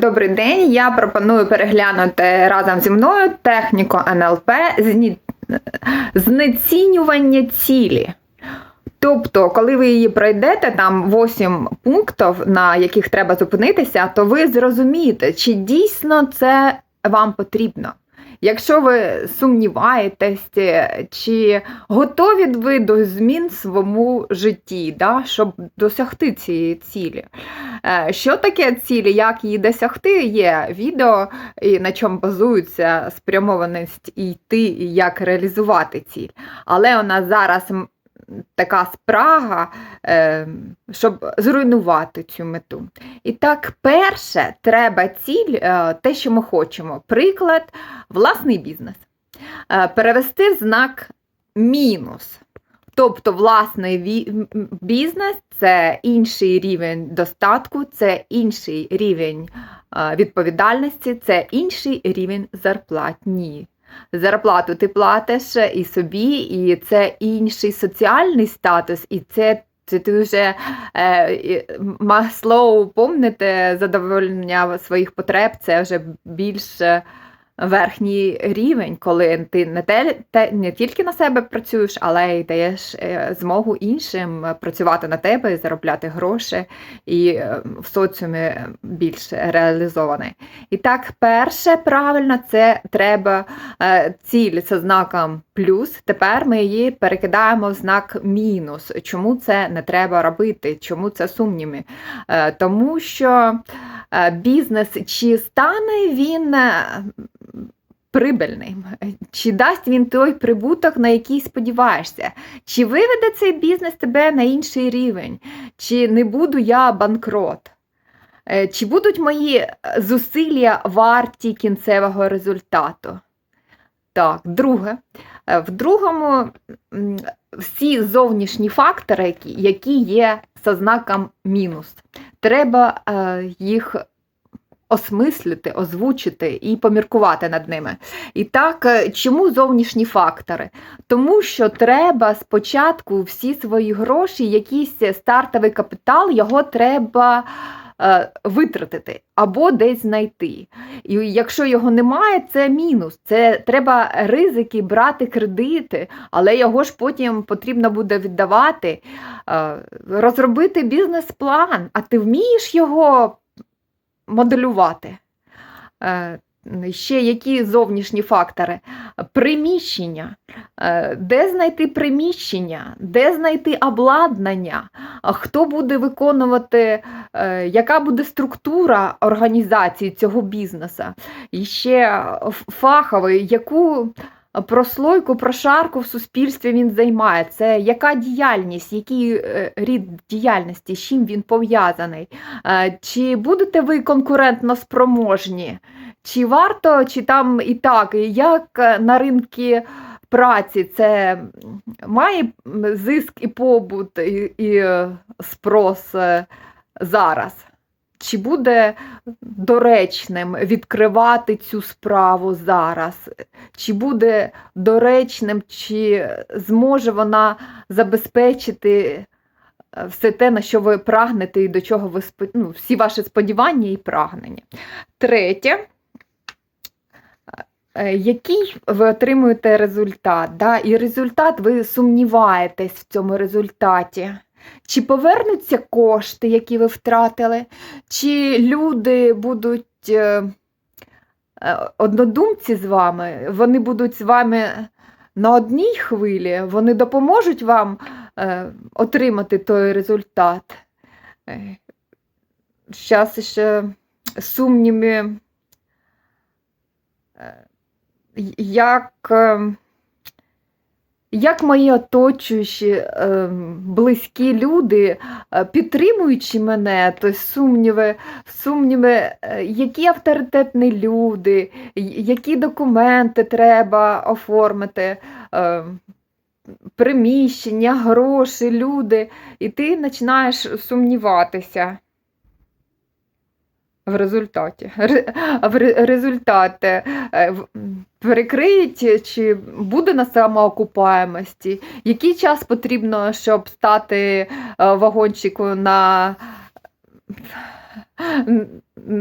Добрий день. Я пропоную переглянути разом зі мною техніку НЛП знецінювання цілі. Тобто, коли ви її пройдете, там 8 пунктів, на яких треба зупинитися, то ви зрозумієте, чи дійсно це вам потрібно. Якщо ви сумніваєтесь, е, чи готові ви до змін в своєму житті, да, щоб досягти цієї цілі. Е, Що таке цілі, як її досягти, є відео, і на чому базується спрямованість і йти, і як реалізувати ціль. Але у нас зараз така спрага, е, щоб зруйнувати цю мету. І так, перше, треба ціль, е, те, що ми хочемо. Приклад, власний бізнес. Е, Перевести в знак мінус. Тобто, власний бізнес це інший рівень достатку, це інший рівень е, відповідальності, це інший рівень зарплатні. Зарплату ти платиш і собі, і це інший соціальний статус, і це. Це ти вже е, Маслоу, помните, задоволення своїх потреб, це вже більш е, верхній рівень, коли ти не, те, те, не тільки на себе працюєш, але й даєш е, змогу іншим е, працювати на тебе і заробляти гроші, і е, в соціумі більш реалізований. І так, перше правильно, це треба ціль з знаком плюс. Тепер ми її перекидаємо в знак мінус. Чому це не треба робити? Чому це сумніви? Е, Тому що бізнес чи стане він прибильним, чи дасть він той прибуток, на який сподіваєшся, чи виведе цей бізнес тебе на інший рівень, чи не буду я банкрот. Е, Чи будуть мої е, зусилля варті кінцевого результату? Так, друге. Е, В другому всі зовнішні фактори, які, є за знаком мінус, треба їх осмислити, озвучити і поміркувати над ними. І так, е, чому зовнішні фактори? Тому що треба спочатку всі свої гроші, якийсь стартовий капітал, його треба е, витратити або десь знайти. І якщо його немає, це мінус. Це треба ризики брати кредити, але його ж потім потрібно буде віддавати, е, розробити бізнес-план, а ти вмієш його моделювати. Е, Ще які зовнішні фактори? Приміщення. Е, Де знайти приміщення, де знайти обладнання, хто буде виконувати, е, яка буде структура організації цього бізнесу? І ще фаховий, яку прослойку, прошарку в суспільстві він займає. Це яка діяльність, який е, рід діяльності, з чим він пов'язаний? Е, Чи будете ви конкурентно спроможні? Чи варто, чи там і так, як е, на ринку праці це має зиск і побут, і, і спрос зараз? Чи буде доречним відкривати цю справу зараз? Чи буде доречним, чи зможе вона забезпечити е, все те, на що ви прагнете, і до чого ви ну, всі ваші сподівання і прагнення? Третє. Е, Який ви отримуєте результат? Да? І результат, ви сумніваєтесь в цьому результаті. Чи повернуться кошти, які ви втратили, чи люди будуть е, е, однодумці з вами, вони будуть з вами на одній хвилі, вони допоможуть вам е, отримати той результат. Зараз ще сумніви, як, як мої оточуючі е, близькі люди, е, підтримуючи мене, то сумніви, сумніви, е, які авторитетні люди, які документи треба оформити, приміщення, гроші, люди, і ти починаєш сумніватися. В результаті. Результат е, перекриють, чи буде на самоокупаємості, який час потрібно, щоб стати е, вагончику на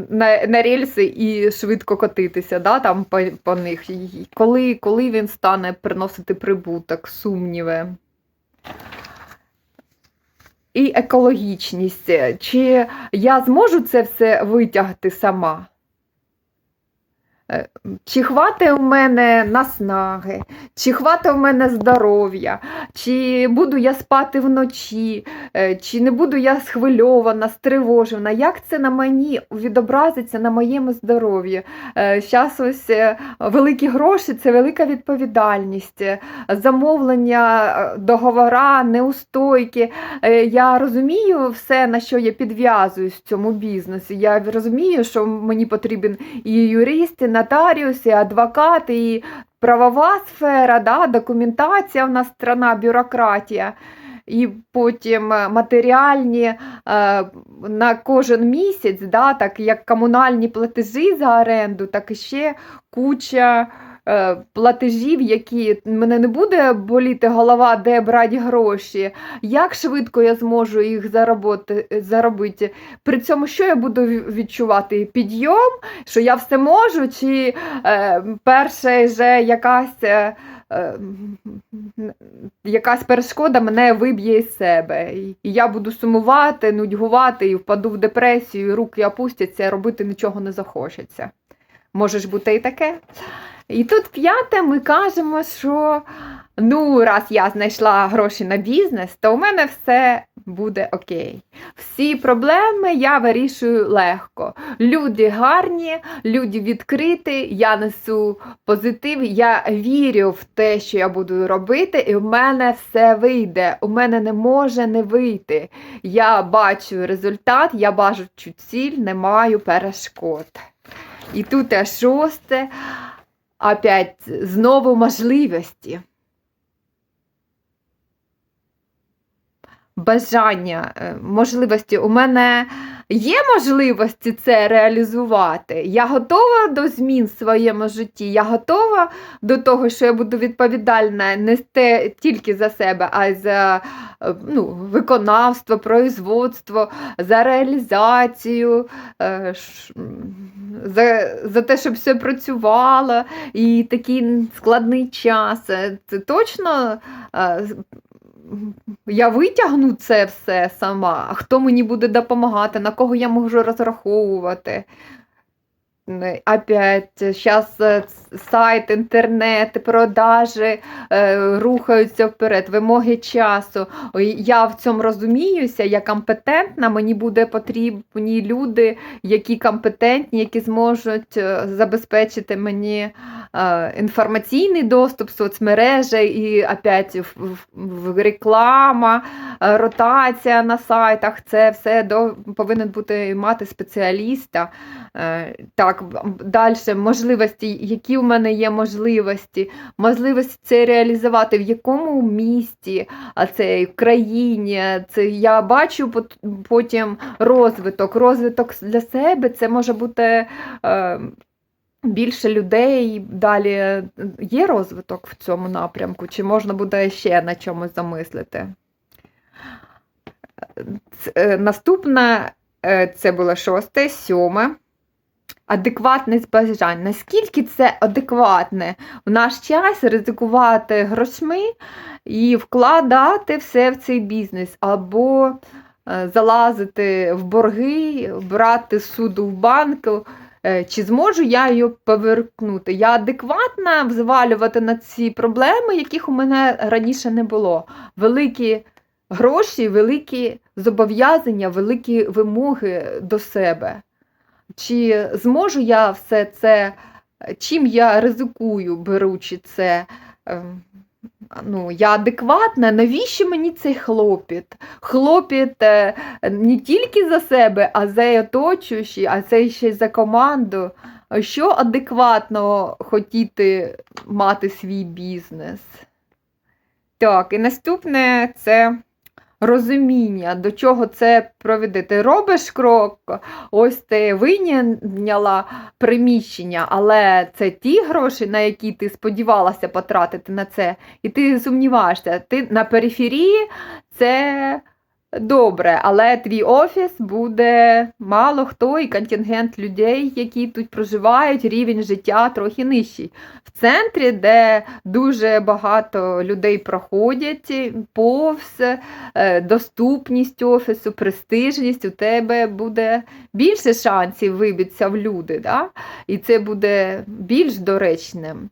на, на рельси і швидко котитися, да, там по, по них. Коли, коли він стане приносити прибуток, сумніви. І екологічність. Чи я зможу це все витягти сама? Е, Чи хватить у мене наснаги, чи хватить у мене здоров'я, чи буду я спати вночі, е, чи не буду я схвильована, стривожена, як це на мені відобразиться на моєму здоров'ї? Зараз ось е, великі гроші це велика відповідальність, замовлення, договора, неустойки. Я розумію все, на що я підв'язуюсь в цьому бізнесі. Я розумію, що мені потрібен і юрист, і адвокати, і правова сфера, да, документація в нас страна, бюрократія. І потім е, матеріальні е, на кожен місяць, да, так як комунальні платежі за оренду, так і ще куча платежів, які мене не буде боліти голова, де брати гроші, як швидко я зможу їх зароботи, заробити. При цьому що я буду відчувати? Підйом, що я все можу, чи е, перша вже якась. Е, е, Якась перешкода мене виб'є із себе. І я буду сумувати, нудьгувати і впаду в депресію, і руки опустяться, робити нічого не захочеться. Може ж бути і таке. І тут п'яте ми кажемо, що ну, раз я знайшла гроші на бізнес, то у мене все буде окей. Всі проблеми я вирішую легко. Люди гарні, люди відкриті, я несу позитив, я вірю в те, що я буду робити, і в мене все вийде. У мене не може не вийти. Я бачу результат, я бачу ціль, не маю перешкод. І тут шосте, опять знову можливості. Бажання, е, можливості. У мене є можливості це реалізувати. Я готова до змін в своєму житті. Я готова до того, що я буду відповідальна не тільки за себе, а й за е, ну, виконавство, производство, за реалізацію, е, за, за те, щоб все працювало і такий складний час. Е, Це точно. е, я витягну це все сама, хто мені буде допомагати, на кого я можу розраховувати. Опять, зараз сайт, інтернет, продажі е, рухаються вперед, вимоги часу. Я в цьому розуміюся, я компетентна, мені буде потрібні люди, які компетентні, які зможуть е, забезпечити мені е, інформаційний доступ, соцмережі і опять в, в, в реклама, е, ротація на сайтах. Це все до, повинен бути мати спеціаліста. Е, Так, далі можливості, які в мене є можливості, можливості це реалізувати в якому місті, а це в країні. Це я бачу потім розвиток. Розвиток для себе це може бути. Е, Більше людей далі є розвиток в цьому напрямку, чи можна буде ще на чомусь замислити? Е, Наступне е, це було шосте, сьоме. Адекватність бажань. Наскільки це адекватне в наш час ризикувати грошми і вкладати все в цей бізнес, або е, залазити в борги, брати суду в банку. Е, Чи зможу я її повернути? Я адекватна взвалювати на ці проблеми, яких у мене раніше не було. Великі гроші, великі зобов'язання, великі вимоги до себе. Чи зможу я все це, чим я ризикую, беручи це? Ем, Ну, я адекватна, навіщо мені цей хлопіт? Хлопіт е, не тільки за себе, а за оточуючі, а це ще й за команду. Що адекватно хотіти мати свій бізнес? Так, і наступне це розуміння, до чого це проведе. Ти робиш крок, ось ти вийняла приміщення, але це ті гроші, на які ти сподівалася потратити на це, і ти сумніваєшся. Ти на периферії це добре, але твій офіс буде мало хто і контингент людей, які тут проживають, рівень життя трохи нижчий. В центрі, де дуже багато людей проходять повз, е, доступність офісу, престижність, у тебе буде більше шансів вибитися в люди, да? і це буде більш доречним.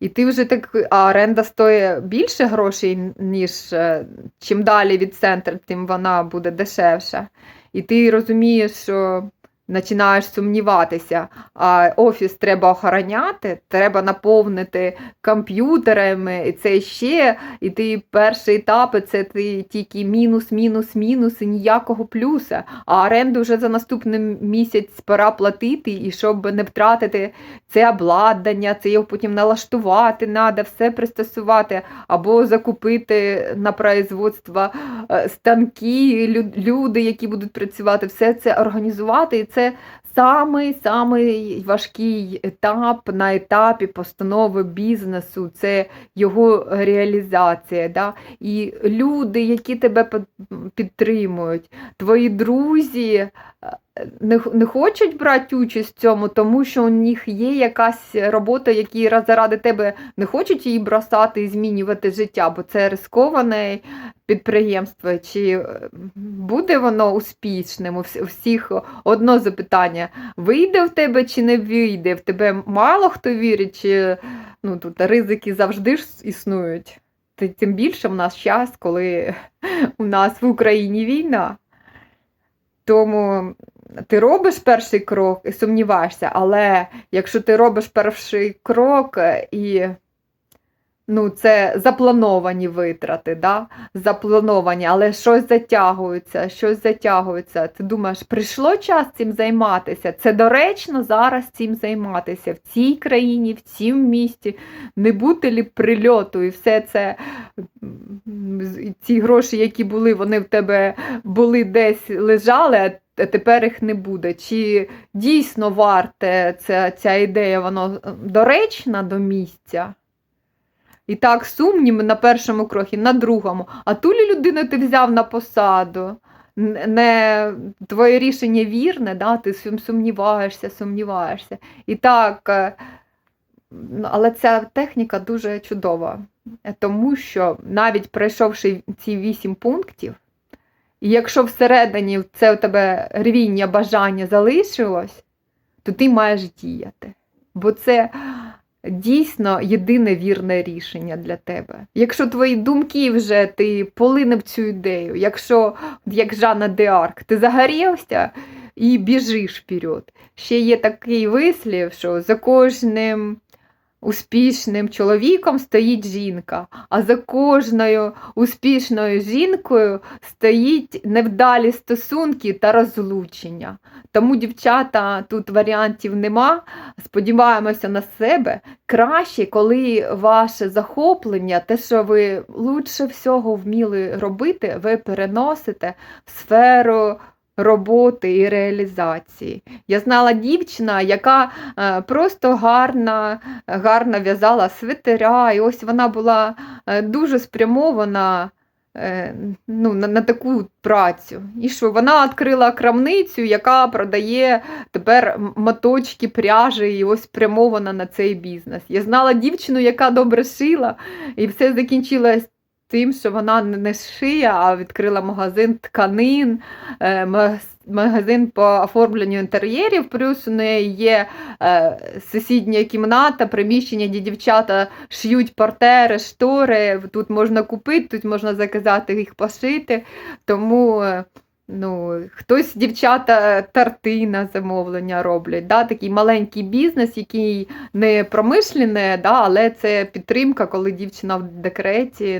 І ти вже так, а оренда стоїть більше грошей, ніж е, чим далі від центру, тим вона буде дешевша. І ти розумієш, що починаєш сумніватися, а офіс треба охороняти, треба наповнити комп'ютерами, і це ще, і ти перший етап, це ти тільки мінус, мінус, мінус і ніякого плюса. А оренду вже за наступний місяць пора платити, і щоб не втратити це обладнання, це його потім налаштувати, треба все пристосувати, або закупити на производство е, станки, люди, які будуть працювати, все це організувати. І це самий самий важкий етап на етапі постанови бізнесу, це його реалізація. Да? І люди, які тебе підтримують, твої друзі. е, Не, хочуть брати участь в цьому, тому що у них є якась робота, які заради тебе не хочуть її бросати і змінювати життя, бо це рисковане підприємство. Чи е, буде воно успішним? У всіх одно запитання: вийде в тебе чи не вийде? В тебе мало хто вірить, чи ну, тут ризики завжди ж існують. Тим більше в нас час, коли у нас в Україні війна. Тому ти робиш перший крок і сумніваєшся, але якщо ти робиш перший крок е, і ну, це заплановані витрати, да? заплановані, але щось затягується, щось затягується. Ти думаєш, прийшло час цим займатися? Це доречно зараз цим займатися в цій країні, в цім місті, не бути лі прильоту і все це. Ці гроші, які були, вони в тебе були десь лежали, тепер їх не буде. Чи дійсно варте ця, ця ідея, воно доречна до місця? І так, сумніви на першому кроці, на другому. А ту лі людину ти взяв на посаду. Не твоє рішення вірне, да? ти сумніваєшся, сумніваєшся. І так, е, але ця техніка дуже чудова, тому що навіть пройшовши ці вісім пунктів, і якщо всередині це у тебе рвіння бажання залишилось, то ти маєш діяти. Бо це дійсно єдине вірне рішення для тебе. Якщо твої думки вже ти полинив цю ідею, якщо, як Жанна Деарк, ти загорівся і біжиш вперед. Ще є такий вислів, що за кожним успішним чоловіком стоїть жінка, а за кожною успішною жінкою стоїть невдалі стосунки та розлучення. Тому, дівчата, тут варіантів нема. Сподіваємося на себе. Краще, коли ваше захоплення, те, що ви лучше всього вміли робити, ви переносите в сферу роботи і реалізації. Я знала дівчина, яка е, просто гарна, гарно в'язала свитера, і ось вона була е, дуже спрямована е, ну, на, на таку працю. І що вона відкрила крамницю, яка продає тепер моточки пряжі, і ось спрямована на цей бізнес. Я знала дівчину, яка добре шила, і все закінчилось тим, що вона не шиє, а відкрила магазин тканин, е, магазин по оформленню інтер'єрів, плюс у неї є е, сусідня кімната, приміщення, де дівчата шиють портери, штори. Тут можна купити, тут можна заказати їх пошити. Тому е, ну, хтось дівчата торти на замовлення роблять. Да? Такий маленький бізнес, який не промишлений, да? але це підтримка, коли дівчина в декреті.